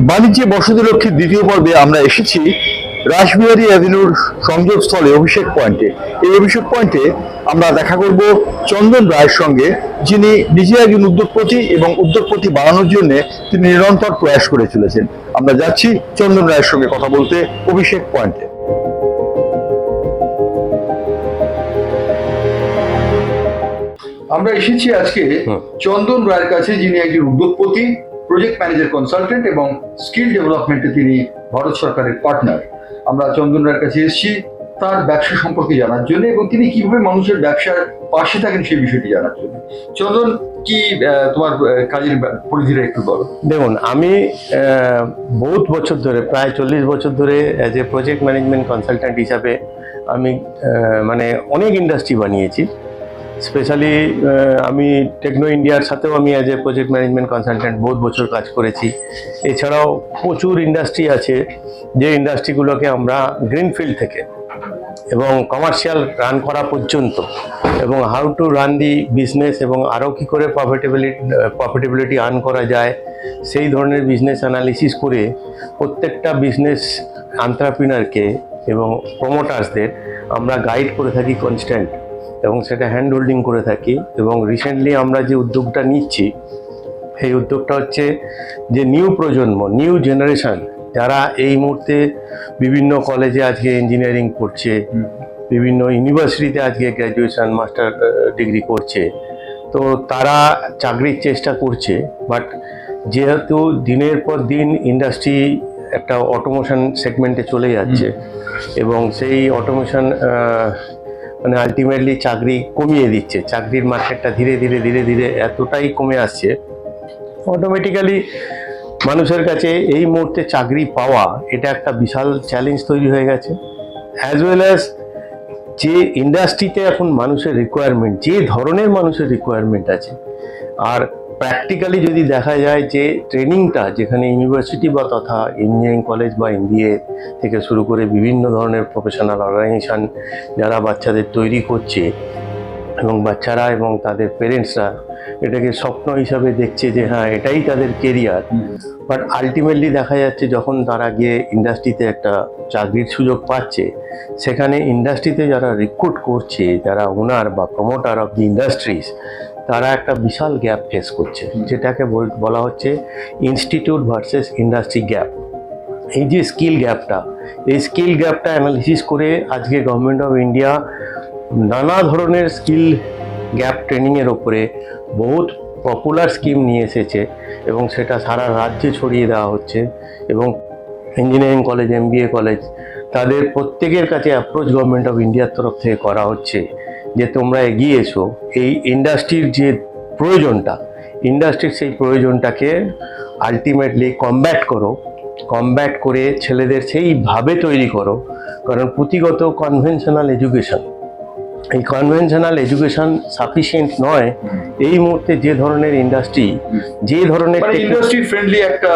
বাণিজ্যে বসতি লক্ষ্মীর দ্বিতীয় পর্বে আমরা এসেছি রাসবিহারী অ্যাভিনিউর সংযোগস্থলে অভিষেক পয়েন্টে। এই অভিষেক পয়েন্টে আমরা দেখা করব চন্দন রায়ের সঙ্গে যিনি নিজে একজন উদ্যোগপতি এবং উদ্যোগপতি বাড়ানোর জন্য তিনি নিরন্তর প্রয়াস করে চলেছেন। আমরা যাচ্ছি চন্দন রায়ের সঙ্গে কথা বলতে অভিষেক পয়েন্টে। আমরা এসেছি আজকে চন্দন রায়ের কাছে যিনি একজন উদ্যোগপতি। প্রজেক্ট ম্যানেজার কনসালটেন্ট এবং স্কিল ডেভেলপমেন্টে তিনি ভারত সরকারের পার্টনার আমরা চন্দন রায়ের কাছে এসেছি, তার ব্যবসা সম্পর্কে জানার জন্য এবং তিনি কীভাবে মানুষের ব্যবসার পাশে থাকেন সেই বিষয়টি জানার জন্য। চন্দন, কি তোমার কাজের পরিধিটা একটু বলো। দেখুন, আমি বহুত বছর ধরে, প্রায় চল্লিশ বছর ধরে এ প্রজেক্ট ম্যানেজমেন্ট কনসালট্যান্ট হিসাবে আমি মানে অনেক ইন্ডাস্ট্রি বানিয়েছি। স্পেশালি আমি টেকনো ইন্ডিয়ার সাথেও আমি as a project management consultant বহুত বছর কাজ করেছি। এছাড়াও প্রচুর ইন্ডাস্ট্রি আছে, যে ইন্ডাস্ট্রিগুলোকে আমরা গ্রিনফিল্ড থেকে এবং কমার্শিয়াল রান করা পর্যন্ত এবং how to run the business এবং আরও কী করে প্রফিটেবিলিটি প্রফিটেবিলিটি আর্ন করা যায়, সেই ধরনের বিজনেস অ্যানালিসিস করে প্রত্যেকটা বিজনেস আন্টারপ্রিনারকে এবং প্রমোটার্সদের আমরা গাইড করে থাকি কনস্ট্যান্ট এবং সেটা হ্যান্ড হোল্ডিং করে থাকি এবং রিসেন্টলি আমরা যে উদ্যোগটা নিচ্ছি এই উদ্যোগটা হচ্ছে যে নিউ প্রজন্ম নিউ জেনারেশান যারা এই মুহূর্তে বিভিন্ন কলেজে আজকে ইঞ্জিনিয়ারিং পড়ছে বিভিন্ন ইউনিভার্সিটিতে আজকে গ্র্যাজুয়েশন মাস্টার ডিগ্রি করছে তো তারা চাকরির চেষ্টা করছে বাট যেহেতু দিনের পর দিন ইন্ডাস্ট্রি একটা অটোমোশন সেগমেন্টে চলে যাচ্ছে এবং সেই অটোমেশন মানে আলটিমেটলি চাকরি কমিয়ে দিচ্ছে। চাকরির মার্কেটটা ধীরে ধীরে ধীরে ধীরে এতটাই কমে আসছে। অটোমেটিক্যালি মানুষের কাছে এই মুহূর্তে চাকরি পাওয়া, এটা একটা বিশাল চ্যালেঞ্জ তৈরি হয়ে গেছে। অ্যাজ ওয়েল অ্যাজ যে ইন্ডাস্ট্রিতে এখন মানুষের রিকোয়ারমেন্ট যে ধরনের মানুষের রিকোয়ারমেন্ট আছে। আর প্র্যাকটিক্যালি যদি দেখা যায় যে ট্রেনিংটা যেখানে ইউনিভার্সিটি বা তথা ইঞ্জিনিয়ারিং কলেজ বা এমবিএ থেকে শুরু করে বিভিন্ন ধরনের প্রফেশনাল অর্গানাইজেশন যারা বাচ্চাদের তৈরি করছে এবং বাচ্চারা এবং তাদের পেরেন্টসরা এটাকে স্বপ্ন হিসাবে দেখছে যে হ্যাঁ এটাই তাদের কেরিয়ার বাট আলটিমেটলি দেখা যাচ্ছে যখন তারা গিয়ে ইন্ডাস্ট্রিতে একটা চাকরির সুযোগ পাচ্ছে সেখানে ইন্ডাস্ট্রিতে যারা রিক্রুট করছে যারা ওনার বা প্রমোটার অফ দি ইন্ডাস্ট্রিজ তারা একটা বিশাল গ্যাপ ফেস করছে যেটাকে বল- হচ্ছে ইনস্টিটিউট ভার্সেস ইন্ডাস্ট্রি গ্যাপ এই যে স্কিল গ্যাপটা এই স্কিল গ্যাপটা অ্যানালিসিস করে আজকে গভর্নমেন্ট অফ ইন্ডিয়া নানা ধরনের স্কিল গ্যাপ ট্রেনিংয়ের ওপরে বহুত পপুলার স্কিম নিয়ে এসেছে এবং সেটা সারা রাজ্যে ছড়িয়ে দেওয়া হচ্ছে এবং ইঞ্জিনিয়ারিং কলেজ এমবিএ কলেজ তাদের প্রত্যেকের কাছে অ্যাপ্রোচ গভর্নমেন্ট অফ ইন্ডিয়ার তরফ থেকে করা হচ্ছে। যে তোমরা এগিয়ে এসো এই ইন্ডাস্ট্রির যে প্রয়োজনটা ইন্ডাস্ট্রির সেই প্রয়োজনটাকে আলটিমেটলি কমব্যাট করো কমব্যাট করে ছেলেদের সেইভাবে তৈরি করো, কারণ পুঁথিগত কনভেনশনাল এডুকেশন এই কনভেনশনাল এডুকেশন সাফিসিয়েন্ট নয়। এই মুহূর্তে যে ধরনের ইন্ডাস্ট্রি যে ধরনের মানে ইন্ডাস্ট্রি ফ্রেন্ডলি একটা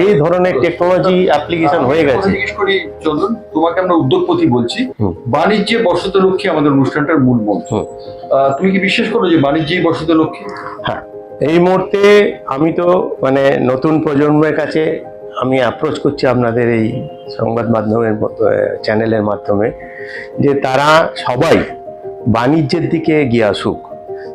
যে ধরনের টেকনোলজি অ্যাপ্লিকেশন হয়ে গেছে। চন্দন তোমাকে আমরা উদ্যোগপতি বলছি। বাণিজ্যে বসত লক্ষ্মী আমাদের অনুষ্ঠানটার মূল মন্ত্র। তুমি কি বিশ্বাস করো যে বাণিজ্যেই বসত লক্ষ্মী? হ্যাঁ। এই মুহূর্তে আমি তো মানে নতুন প্রজন্মের কাছে আমি অ্যাপ্রোচ করছি আপনাদের এই সংবাদ মাধ্যমের চ্যানেলের মাধ্যমে যে তারা সবাই বাণিজ্যের দিকে এগিয়ে আসুক।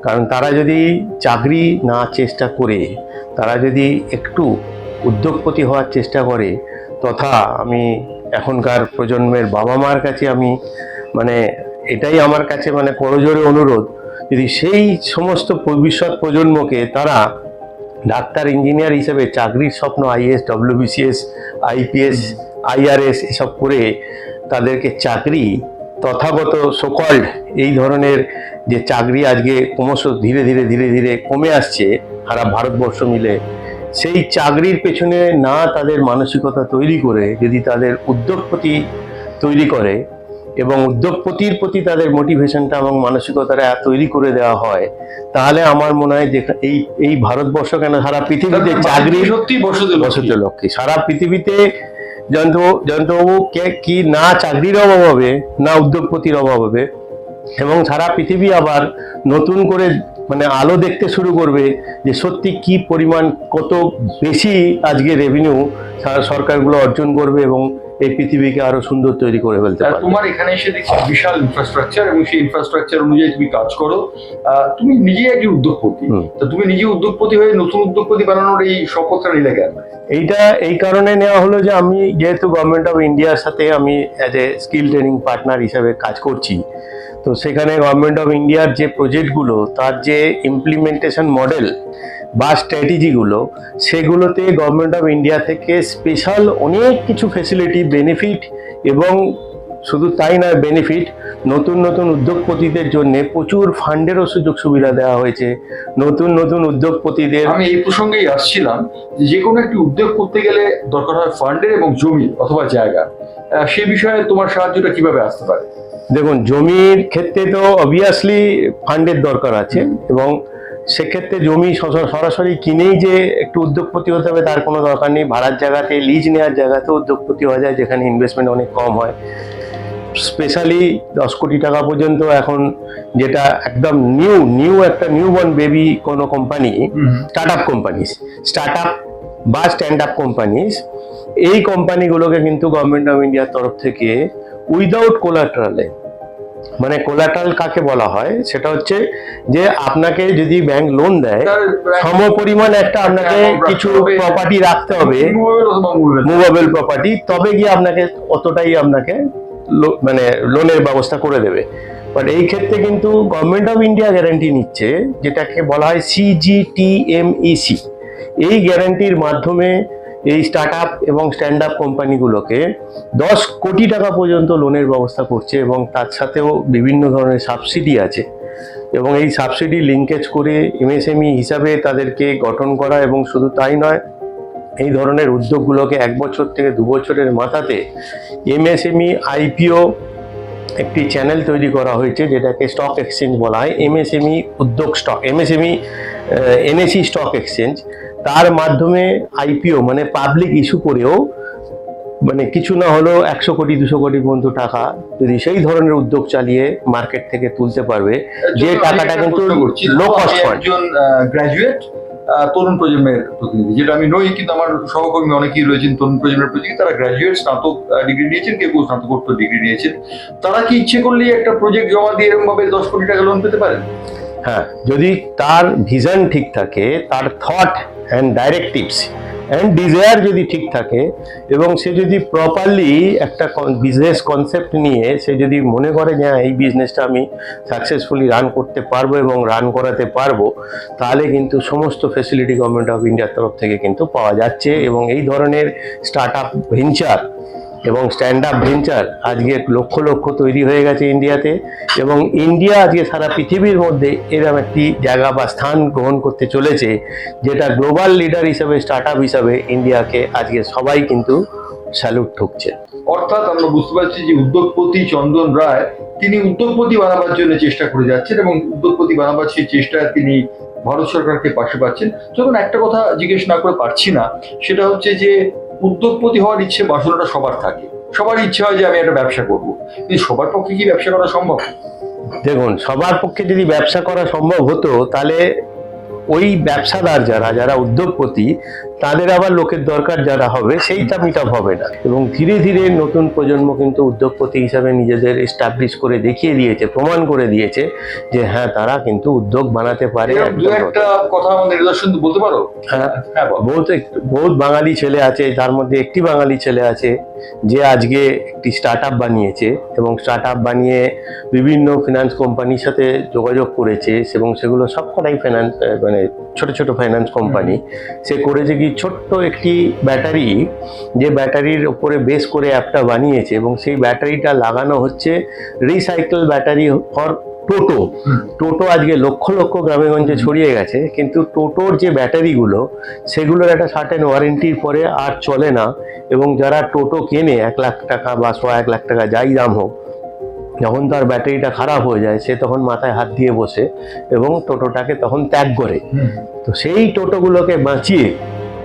কারণ তারা যদি চাকরি না চেষ্টা করে, তারা যদি একটু উদ্যোগপতি হওয়ার চেষ্টা করে, তথা আমি এখনকার প্রজন্মের বাবা মার কাছে আমি মানে এটাই আমার কাছে মানে করজোরে অনুরোধ, যদি সেই সমস্ত ভবিষ্যৎ প্রজন্মকে তারা ডাক্তার, ইঞ্জিনিয়ার হিসেবে চাকরির স্বপ্ন, আইএস ডব্লিউবিসিএস আইপিএস, আইআরএস, এসব করে তাদেরকে চাকরি তথাগত সোকল্ড এই ধরনের যে চাকরি আজকে ক্রমশ ধীরে ধীরে ধীরে ধীরে কমে আসছে সারা ভারতবর্ষ মিলে সেই চাকরির পেছনে না তাদের মানসিকতা তৈরি করে যদি তাদের উদ্যোগপতি তৈরি করে এবং উদ্যোগপতির প্রতি তাদের মোটিভেশনটা এবং মানসিকতাটা তৈরি করে দেওয়া হয় তাহলে আমার মনে হয় যে এই এই ভারতবর্ষ কেন সারা পৃথিবীতে চাকরি সত্যি বসত লক্ষ্মী। সারা পৃথিবীতে জয়ন্ত জয়ন্তবাবু কে কি না চাকরির অভাব হবে না উদ্যোগপতির অভাব হবে এবং সারা পৃথিবী আবার নতুন করে মানে আলো দেখতে শুরু করবে যে সত্যি কি পরিমাণ কত বেশি আজকে রেভিনিউ সরকারগুলো অর্জন করবে এবং এই পৃথিবীকে আরও সুন্দর তৈরি করে ফেলতে পারবে। তোমার এখানে এসে দেখছি বিশাল ইনফ্রাস্ট্রাকচার এবং সেই ইনফ্রাস্ট্রাকচার অনুযায়ী তুমি কাজ করো। তুমি নিজেই একটি উদ্যোগপতি। তো তুমি নিজে উদ্যোগপতি হয়ে নতুন উদ্যোগপতি বানানোর এই শপথটা নিলে কেন? এইটা এই কারণে নেওয়া হলো যে আমি যেহেতু গভর্নমেন্ট অফ ইন্ডিয়ার সাথে আমি as a skill training partner হিসাবে কাজ করছি তো সেখানে গভর্নমেন্ট অফ ইন্ডিয়ার যে প্রজেক্টগুলো তার যে ইমপ্লিমেন্টেশন মডেল বা স্ট্র্যাটেজিগুলো সেগুলোতে গভর্নমেন্ট অফ ইন্ডিয়া থেকে স্পেশাল অনেক কিছু ফেসিলিটি বেনিফিট এবং শুধু তাই নয় বেনিফিট নতুন নতুন উদ্যোগপতিদের জন্য প্রচুর ফান্ডেরও সুযোগ সুবিধা দেওয়া হয়েছে। নতুন নতুন উদ্যোগপতিদের আমি এই প্রসঙ্গেই আসছিলাম যে কোনো একটি উদ্যোগ করতে গেলে দরকার হয় ফান্ডের এবং জমি অথবা জায়গা। সে বিষয়ে তোমার সাহায্যটা কীভাবে আসতে পারে? দেখুন জমির ক্ষেত্রে তো অবভিয়াসলি ফান্ডের দরকার আছে এবং সেক্ষেত্রে জমি সরাসরি কিনেই যে একটু উদ্যোগপতি হতে হবে তার কোনো দরকার নেই। ভাড়ার জায়গাতে লিজ নেওয়ার জায়গাতেও উদ্যোগপতি হওয়া যায় যেখানে ইনভেস্টমেন্ট অনেক কম হয়। স্পেশালি দশ কোটি টাকা পর্যন্ত এখন যেটা একদম নিউ নিউ একটা নিউ বর্ন বেবি কোনো company start up companies start up বা স্ট্যান্ড আপ কোম্পানিস এই কোম্পানিগুলোকে কিন্তু গভর্নমেন্ট অফ ইন্ডিয়ার তরফ থেকে উইদাউট কোলাটারালে মানে কোলাটারাল কাকে বলা হয়? সেটা হচ্ছে যে আপনাকে যদি ব্যাংক লোন দেয় সম পরিমাণ একটা আপনাকে কিছু প্রপার্টি রাখতে হবে। মুভেবল প্রপার্টি তবে গিয়ে আপনাকে অতটাই আপনাকে মানে লোনের ব্যবস্থা করে দেবে। বাট এই ক্ষেত্রে কিন্তু গভর্নমেন্ট অফ ইন্ডিয়া গ্যারান্টি নিচ্ছে, যেটাকে বলা হয় সিজিটিএমইসি এই গ্যারান্টির মাধ্যমে এই স্টার্ট আপ এবং স্ট্যান্ড আপ কোম্পানিগুলোকে দশ কোটি টাকা পর্যন্ত লোনের ব্যবস্থা করছে এবং তার সাথেও বিভিন্ন ধরনের সাবসিডি আছে। এবং এই সাবসিডি লিঙ্কেজ করে এমএসএমই হিসাবে তাদেরকে গঠন করা এবং শুধু তাই নয় এই ধরনের উদ্যোগগুলোকে এক বছর থেকে দু বছরের মাথাতে এমএসএমই আইপিও একটি চ্যানেল তৈরি করা হয়েছে যেটাকে স্টক এক্সচেঞ্জ বলা হয়। এমএসএমই উদ্যোগ stock MSME NAC stock exchange. তার মাধ্যমে আইপিও মানে পাবলিক ইস্যু করেও মানে কিছু না হলেও একশো কোটি দুশো কোটি পর্যন্ত টাকা যদি সেই ধরনের উদ্যোগ চালিয়ে মার্কেট থেকে তুলতে পারবে যে টাকাটা কিন্তু লো কস্ট ফান্ড গ্রাজুয়েট তরুণ প্রজন্মের প্রতিনিধি, যেটা আমি নই, কিন্তু আমার সহকর্মী অনেকেই রয়েছেন তরুণ প্রজন্মের প্রতিনিধি, তারা গ্র্যাজুয়েট স্নাতক ডিগ্রি নিয়েছেন, কেউ কেউ স্নাতকোত্তর ডিগ্রি নিয়েছেন। তারা কি ইচ্ছে করলেই একটা প্রজেক্ট জমা দিয়ে এরকম ভাবে দশ কোটি টাকা লোন পেতে পারেন? হ্যাঁ যদি তার ভিজন ঠিক থাকে, তার thought and directives and desire যদি ঠিক থাকে এবং সে যদি প্রপারলি একটা বিজনেস কনসেপ্ট নিয়ে সে যদি মনে করে যে হ্যাঁ, এই বিজনেসটা আমি সাকসেসফুলি রান করতে পারব এবং রান করাতে পারব তাহলে কিন্তু সমস্ত ফেসিলিটি গভর্নমেন্ট অফ ইন্ডিয়ার তরফ থেকে কিন্তু পাওয়া যাচ্ছে। এবং এই ধরনের স্টার্ট আপ ভেঞ্চার এবং স্ট্যান্ড আপ ভেঞ্চার আজকে লক্ষ লক্ষ তৈরি হয়ে গেছে ইন্ডিয়াতে এবং ইন্ডিয়া আজকে সারা পৃথিবীর মধ্যে এরকম একটি জায়গা বা স্থান গ্রহণ করতে চলেছে, যেটা গ্লোবাল লিডার হিসেবে স্টার্ট আপ হিসাবে ইন্ডিয়াকে আজকে সবাই কিন্তু স্যালুট ঠুকছে। অর্থাৎ আমরা বুঝতে পারছি যে উদ্যোগপতি চন্দন রায়, তিনি উদ্যোগপতি বানাবার জন্য চেষ্টা করে যাচ্ছেন এবং উদ্যোগপতি বানাবার সেই চেষ্টায় তিনি ভারত সরকারকে পাশে পাচ্ছেন। যখন একটা কথা জিজ্ঞেস না করে পারছি না, সেটা হচ্ছে যে উদ্যোগপতি হওয়ার ইচ্ছে বাসনাটা সবার থাকে। সবার ইচ্ছে হয় যে আমি একটা ব্যবসা করব। কিন্তু সবার পক্ষে কি ব্যবসা করা সম্ভব? দেখুন, সবার পক্ষে যদি ব্যবসা করা সম্ভব হতো, তাহলে ওই ব্যবসাদার যারা যারা উদ্যোগপতি তাদের আবার লোকের দরকার যারা হবে সেইটা মিট হবে না। এবং ধীরে ধীরে নতুন প্রজন্ম কিন্তু উদ্যোগপতি হিসাবে নিজেদের এস্টাবলিশ করে দেখিয়ে দিয়েছে প্রমাণ করে দিয়েছে যে হ্যাঁ তারা কিন্তু উদ্যোগ বানাতে পারে একটা কথা নিদর্শন বলতে পারো? হ্যাঁ হ্যাঁ। বহুত বহুত বাঙালি ছেলে আছে তার মধ্যে একটি বাঙালি ছেলে আছে যে আজকে একটি স্টার্ট আপ বানিয়েছে এবং স্টার্ট আপ বানিয়ে বিভিন্ন ফিনান্স কোম্পানির সাথে যোগাযোগ করেছে এবং সেগুলো সবকটাই ফিনান্স মানে ছোট ছোট ফাইন্যান্স কোম্পানি সে করেছে কি ছোট্ট একটি ব্যাটারি যে ব্যাটারির ওপরে বেস করে অ্যাপটা বানিয়েছে এবং সেই ব্যাটারিটা লাগানো হচ্ছে recycle battery for toto toto আজকে লক্ষ লক্ষ গ্রামেগঞ্জে ছড়িয়ে গেছে, কিন্তু টোটোর যে ব্যাটারিগুলো সেগুলোর একটা সার্টেন ওয়ারেন্টির পরে আর চলে না এবং যারা টোটো কেনে, এক লাখ টাকা বা ছ এক লাখ টাকা যাই দাম হোক যখন তার ব্যাটারিটা খারাপ হয়ে যায় সে তখন মাথায় হাত দিয়ে বসে এবং টোটোটাকে তখন ত্যাগ করে। তো সেই টোটোগুলোকে বাঁচিয়ে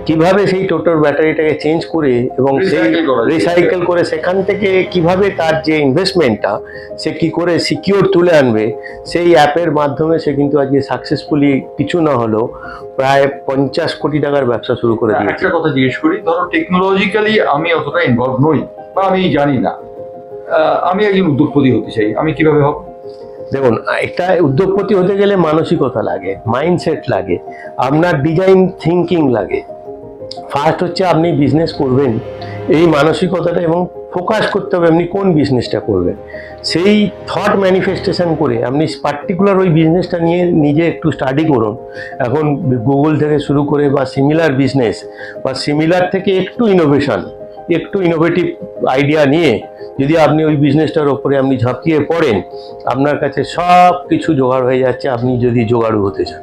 কীভাবে সেই টোটোর ব্যাটারিটাকে চেঞ্জ করে এবং সেই। রিসাইকেল করে সেখান থেকে কীভাবে তার যে ইনভেস্টমেন্টটা সে কি করে সিকিউর তুলে আনবে সেই অ্যাপের মাধ্যমে সে কিন্তু আজকে সাকসেসফুলি কিছু না হলেও প্রায় পঞ্চাশ কোটি টাকার ব্যবসা শুরু করে দিয়েছে। একটা কথা জিজ্ঞেস করি ধরো টেকনোলজিক্যালি আমি অতটা ইনভলভ নই বা আমি জানি না। আমি একজন উদ্যোগপতি হতে চাই। আমি কীভাবে হব? দেখুন, একটা উদ্যোগপতি হতে গেলে মানসিকতা লাগে মাইন্ডসেট লাগে, আপনার ডিজাইন থিঙ্কিং লাগে। ফার্স্ট হচ্ছে আপনি বিজনেস করবেন, এই মানসিকতাটা এবং ফোকাস করতে হবে আপনি কোন বিজনেসটা করবেন। সেই থট ম্যানিফেস্টেশন করে আপনি পার্টিকুলার ওই বিজনেসটা নিয়ে নিজে একটু স্টাডি করুন। এখন গুগল থেকে শুরু করে বা সিমিলার বিজনেস বা সিমিলার থেকে একটু ইনোভেশন একটু ইনোভেটিভ আইডিয়া নিয়ে যদি আপনি ওই বিজনেসটার ওপরে আপনি ঝাঁপিয়ে পড়েন, আপনার কাছে সব কিছু জোগাড় হয়ে যাচ্ছে, আপনি যদি জোগাড়ু হতে চান।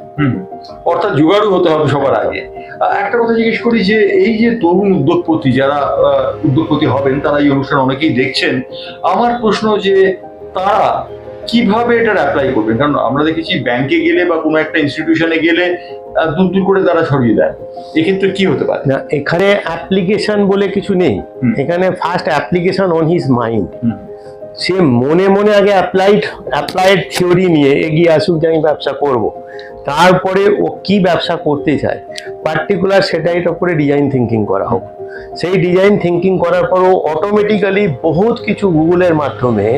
অর্থাৎ জোগাড়ু হতে হবে সবার আগে। একটা কথা জিজ্ঞেস করি যে, এই যে তরুণ উদ্যোগপতি যারা উদ্যোগপতি হবেন, তারা এই অনুষ্ঠান অনেকেই দেখছেন। আমার প্রশ্ন যে, তারা কীভাবে এটা অ্যাপ্লাই করবেন? কারণ আমরা দেখেছি ব্যাংকে গেলে বা কোনো একটা ইনস্টিটিউশনে গেলে দূর দূর করে তারা সরিয়ে দেয়। এক্ষেত্রে কি হতে পারে? না এখানে অ্যাপ্লিকেশন বলে কিছু নেই। এখানে first application on his mind সে মনে মনে আগে অ্যাপ্লাইড অ্যাপ্লাইড থিওরি নিয়ে এগিয়ে আসুক যে আমি ব্যবসা করব। তারপরে ও কি ব্যবসা করতে চায়? পার্টিকুলার সেটাইট ওপরে ডিজাইন থিঙ্কিং করা হোক। সেই ডিজাইন থিঙ্কিং করার পরও অটোমেটিক্যালি বহুত কিছু গুগলের মাধ্যমে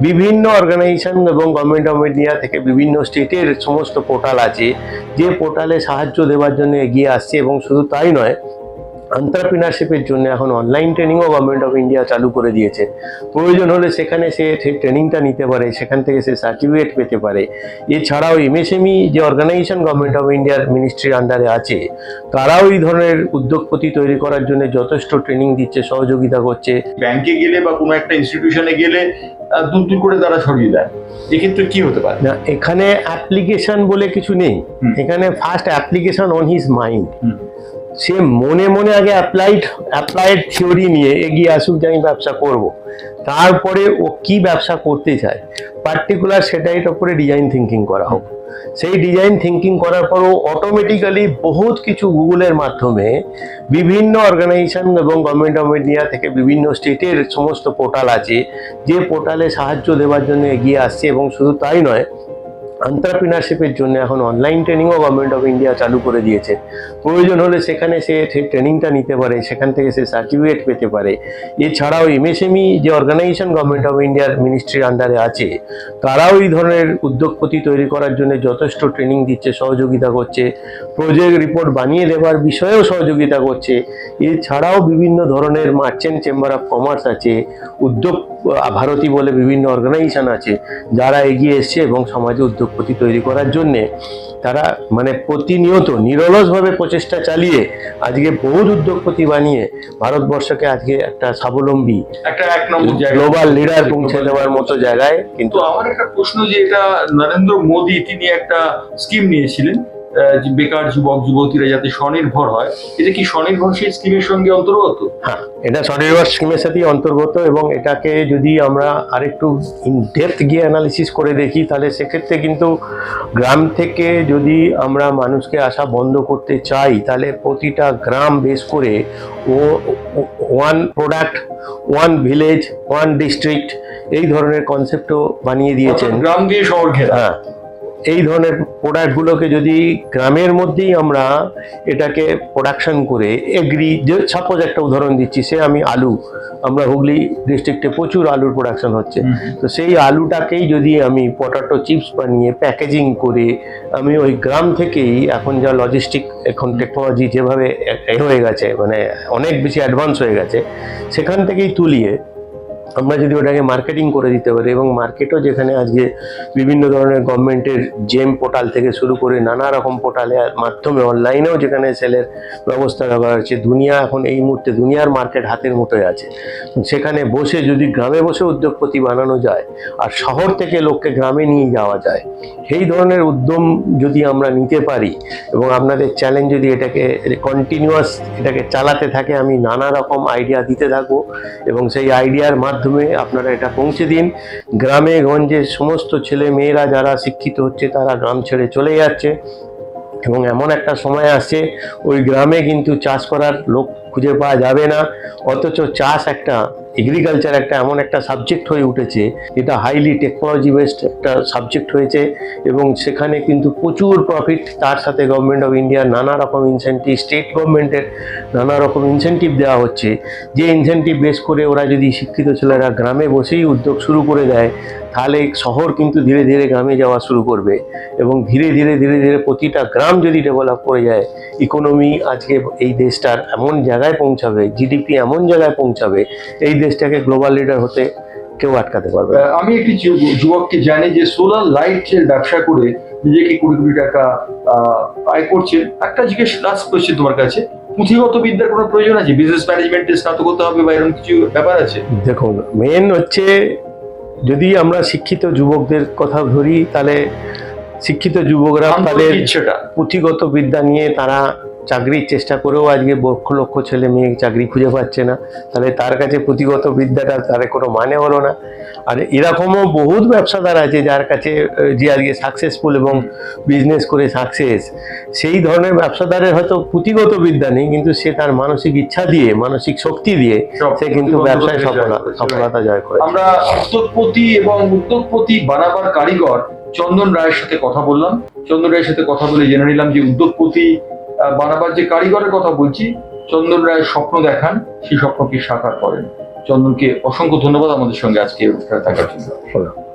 বিভিন্ন অর্গানাইজেশন এবং গভর্নমেন্ট অফ ইন্ডিয়া থেকে বিভিন্ন স্টেটের সমস্ত পোর্টাল আছে, যে পোর্টালে সাহায্য দেওয়ার জন্য এগিয়ে আসছে এবং শুধু তাই নয় এন্টারপ্রিনারশিপের জন্য এখন অনলাইন ট্রেনিংও গভর্নমেন্ট অফ ইন্ডিয়া চালু করে দিয়েছে। প্রয়োজন হলে সেখানে সে সেই ট্রেনিংটা নিতে পারে সেখান থেকে সে সার্টিফিকেট পেতে পারে। এছাড়াও এমএসএমই যে অর্গানাইজেশন গভর্নমেন্ট অফ ইন্ডিয়ার মিনিস্ট্রির আন্ডারে আছে তারাও এই ধরনের উদ্যোগপতি তৈরি করার জন্য যথেষ্ট ট্রেনিং দিচ্ছে সহযোগিতা করছে। ব্যাংকে গেলে বা কোনো একটা ইনস্টিটিউশনে গেলে দূর দূর করে তারা সরিয়ে দেয়। এক্ষেত্রে কি হতে পারে? না এখানে অ্যাপ্লিকেশন বলে কিছু নেই। এখানে first application on his mind. সে মনে মনে আগে অ্যাপ্লাইড অ্যাপ্লাইড থিওরি নিয়ে এগিয়ে আসুক যে আমি ব্যবসা করব। তারপরে ও কি ব্যবসা করতে চায় পার্টিকুলার সেটাইট ওপরে ডিজাইন থিঙ্কিং করা হোক। সেই ডিজাইন থিঙ্কিং করার পর ও অটোমেটিক্যালি বহুত কিছু গুগলের মাধ্যমে বিভিন্ন অর্গানাইজেশন এবং গভর্নমেন্ট অফ ইন্ডিয়া থেকে বিভিন্ন স্টেটের সমস্ত পোর্টাল আছে, যে পোর্টালে সাহায্য দেওয়ার জন্য এগিয়ে আসছে এবং শুধু তাই নয় এন্টারপ্রিনারশিপের জন্য এখন অনলাইন ট্রেনিংও গভর্নমেন্ট অফ ইন্ডিয়া চালু করে দিয়েছে। প্রয়োজন হলে সেখানে সে সেই ট্রেনিংটা নিতে পারে, সেখান থেকে সে সার্টিফিকেট পেতে পারে। এছাড়াও এমএসএমই যে অর্গানাইজেশন গভর্নমেন্ট অফ ইন্ডিয়ার মিনিস্ট্রির আন্ডারে আছে, তারাও এই ধরনের উদ্যোগপতি তৈরি করার জন্য যথেষ্ট ট্রেনিং দিচ্ছে, সহযোগিতা করছে। প্রজেক্ট রিপোর্ট বানিয়ে দেওয়ার বিষয়েও সহযোগিতা করছে। এছাড়াও বিভিন্ন ধরনের মার্চেন্ট চেম্বার অফ কমার্স আছে, উদ্যোগ, ভারতী বলে বিভিন্ন অর্গানাইজেশন আছে, যারা এগিয়ে এসছে এবং সমাজে উদ্যোগপতি তৈরি করার জন্যে তারা মানে প্রতিনিয়ত নিরলসভাবে প্রচেষ্টা চালিয়ে আজকে বহু উদ্যোগপতি বানিয়ে ভারতবর্ষকে আজকে একটা স্বাবলম্বী একটা এক নম্বর গ্লোবাল লিডার পৌঁছে দেওয়ার মতো জায়গায় কিন্তু আমার একটা প্রশ্ন যে এটা নরেন্দ্র মোদী তিনি একটা স্কিম নিয়েছিলেন। বেকার যুবক যুবতীরা যাতে স্বনির্ভর হয় এটা কি স্বনির্ভর সেই স্কিমের সঙ্গে অন্তর্গত? হ্যাঁ এটা স্বনির্ভর স্কিমের সাথেই অন্তর্গত এবং এটাকে যদি আমরা আরেকটু ইন ডেপথ গিয়ে অ্যানালিসিস করে দেখি তাহলে সেক্ষেত্রে কিন্তু গ্রাম থেকে যদি আমরা মানুষকে আসা বন্ধ করতে চাই তাহলে প্রতিটা গ্রাম বেস করে ও one product one village one district এই ধরনের কনসেপ্টও বানিয়ে দিয়েছেন। গ্রাম দিয়ে শহর ঘেরা। হ্যাঁ। এই ধরনের প্রোডাক্টগুলোকে যদি গ্রামের মধ্যেই আমরা এটাকে প্রোডাকশন করে এগ্রি যে সাপোজ একটা উদাহরণ দিচ্ছি সে আমি আলু আমরা হুগলি ডিস্ট্রিক্টে প্রচুর আলুর প্রোডাকশন হচ্ছে। তো সেই আলুটাকেই যদি আমি পটাটো চিপস বানিয়ে প্যাকেজিং করে আমি ওই গ্রাম থেকেই এখন যা লজিস্টিক এখন টেকনোলজি যেভাবে এ- হয়ে গেছে মানে অনেক বেশি অ্যাডভান্স হয়ে গেছে সেখান থেকেই তুলিয়ে আমরা যদি ওটাকে মার্কেটিং করে দিতে পারি এবং মার্কেটও যেখানে আজকে বিভিন্ন ধরনের গভর্নমেন্টের জেম পোর্টাল থেকে শুরু করে নানা রকম পোর্টালের মাধ্যমে অনলাইনেও যেখানে সেলের ব্যবস্থা করা হচ্ছে দুনিয়া এখন এই মুহূর্তে দুনিয়ার মার্কেট হাতের মুঠোয় আছে। সেখানে বসে যদি গ্রামে বসে উদ্যোগপতি বানানো যায় আর শহর থেকে লোককে গ্রামে নিয়ে যাওয়া যায়, সেই ধরনের উদ্যম যদি আমরা নিতে পারি এবং আপনাদের চ্যালেঞ্জ যদি এটাকে কন্টিনিউয়াস এটাকে চালাতে থাকে, আমি নানা রকম আইডিয়া দিতে থাকব এবং সেই আইডিয়ার মাধ্যমে আপনারা এটা পৌঁছে দিন। গ্রামে, গঞ্জে সমস্ত ছেলে মেয়েরা যারা শিক্ষিত হচ্ছে, তারা গ্রাম ছেড়ে চলে যাচ্ছে। এবং এমন একটা সময় আসছে, ওই গ্রামে কিন্তু চাষ করার লোক খুঁজে পাওয়া যাবে না। অথচ চাষ একটা এগ্রিকালচার একটা এমন একটা সাবজেক্ট হয়ে উঠেছে, যেটা হাইলি টেকনোলজি বেসড একটা সাবজেক্ট হয়েছে এবং সেখানে কিন্তু প্রচুর প্রফিট তার সাথে গভর্নমেন্ট অফ ইন্ডিয়ার নানা রকম ইনসেন্টিভ স্টেট গভর্নমেন্টের নানা রকম ইনসেন্টিভ দেওয়া হচ্ছে। যে ইনসেন্টিভ বেস করে ওরা যদি শিক্ষিত ছেলেরা গ্রামে বসেই উদ্যোগ শুরু করে দেয়, তাহলে শহর কিন্তু ধীরে ধীরে গ্রামে যাওয়া শুরু করবে এবং ধীরে ধীরে ধীরে ধীরে প্রতিটা গ্রাম যদি ডেভেলপ করে যায় ইকোনমি আজকে এই দেশটার এমন জায়গায় পৌঁছাবে জিডিপি এমন জায়গায় পৌঁছাবে, এই দেশটাকে গ্লোবাল লিডার হতে কেউ আটকাতে পারবে আমি একটি যুবককে জানি যে সোলার লাইটের ব্যবসা করে নিজেকে কুড়ি কোটি টাকা আয় করছে। একটা জিজ্ঞেস লাস্ট কোয়েশ্চেন তোমার কাছে পুঁথিগত বিদ্যার কোনো প্রয়োজন আছে? বিজনেস ম্যানেজমেন্টে স্নাতক হতে হবে বা এরকম কিছু ব্যাপার আছে? দেখুন মেন হচ্ছে যদি আমরা শিক্ষিত যুবকদের কথা ধরি তাহলে শিক্ষিত যুবকরা তাদের পুঁথিগত বিদ্যা নিয়ে তারা চাকরির চেষ্টা করেও আজকে লক্ষ লক্ষ ছেলে মেয়ে চাকরি খুঁজে পাচ্ছে না। তাহলে তার কাছে পুঁথিগত বিদ্যাটা তার কোনো মানে হলো না। আর এরকমও বহুত ব্যবসাদার আছে যার কাছে যে আজকে সাকসেসফুল এবং বিজনেস করে সাকসেস সেই ধরনের ব্যবসাদারের হয়তো পুঁথিগত বিদ্যা নেই কিন্তু সে তার মানসিক ইচ্ছা দিয়ে মানসিক শক্তি দিয়ে সে কিন্তু ব্যবসায় সফলতা। সফলতা জয় করে আমরা উদ্যোগপতি এবং উদ্যোগপতি বানাবার কারিগর চন্দন রায়ের সাথে কথা বললাম। চন্দন রায়ের সাথে কথা বলে জেনে নিলাম যে উদ্যোগপতি বানাবার যে কারিগরের কথা বলছি, চন্দন রায়ের স্বপ্ন দেখান, সেই স্বপ্নকে সাকার করেন। চন্দনকে অসংখ্য ধন্যবাদ আমাদের সঙ্গে আজকে অনুষ্ঠানে থাকার জন্য।